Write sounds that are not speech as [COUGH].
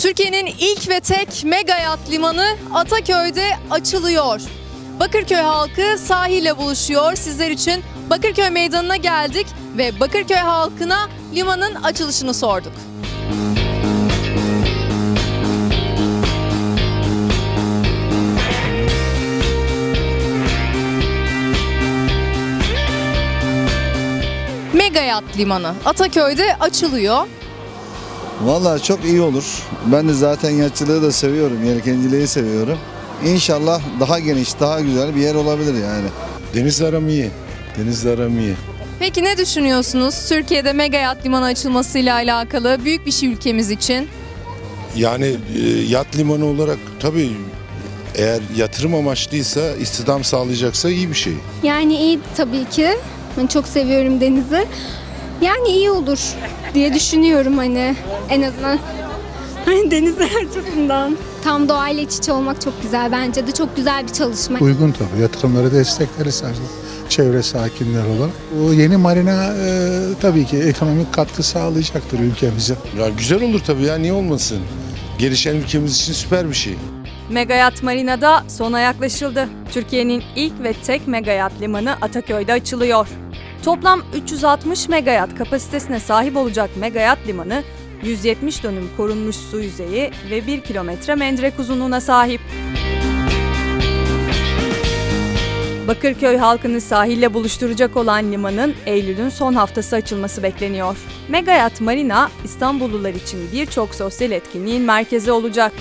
Türkiye'nin ilk ve tek mega yat limanı Ataköy'de açılıyor. Bakırköy halkı sahile buluşuyor. Sizler için Bakırköy Meydanı'na geldik ve Bakırköy halkına limanın açılışını sorduk. Mega Yat Limanı Ataköy'de açılıyor. Vallahi çok iyi olur. Ben de zaten yatçılığı da seviyorum, yelkenciliği seviyorum. İnşallah daha geniş, daha güzel bir yer olabilir yani. Denizle aram iyi. Denizle aram iyi. Peki ne düşünüyorsunuz Türkiye'de mega yat limanı açılmasıyla alakalı büyük bir şey ülkemiz için? Yani e, yat limanı olarak tabii eğer yatırım amaçlıysa, istihdam sağlayacaksa iyi bir şey. Yani iyi tabii ki. Ben çok seviyorum denizi. Yani iyi olur diye düşünüyorum hani en azından. [LAUGHS] Hani denizler açısından. Tam doğayla iç içe olmak çok güzel bence de çok güzel bir çalışma. Uygun tabii. Yatırımları destekleriz her zaman. Çevre sakinleri olarak. Bu yeni marina e, tabii ki ekonomik katkı sağlayacaktır ülkemize. Ya güzel olur tabii ya niye olmasın? Gelişen ülkemiz için süper bir şey. Megayat Marina'da sona yaklaşıldı. Türkiye'nin ilk ve tek megayat limanı Ataköy'de açılıyor. Toplam 360 megayat kapasitesine sahip olacak megayat limanı 170 dönüm korunmuş su yüzeyi ve 1 kilometre mendrek uzunluğuna sahip. Bakırköy halkını sahille buluşturacak olan limanın Eylül'ün son haftası açılması bekleniyor. Megayat Marina İstanbullular için birçok sosyal etkinliğin merkezi olacak.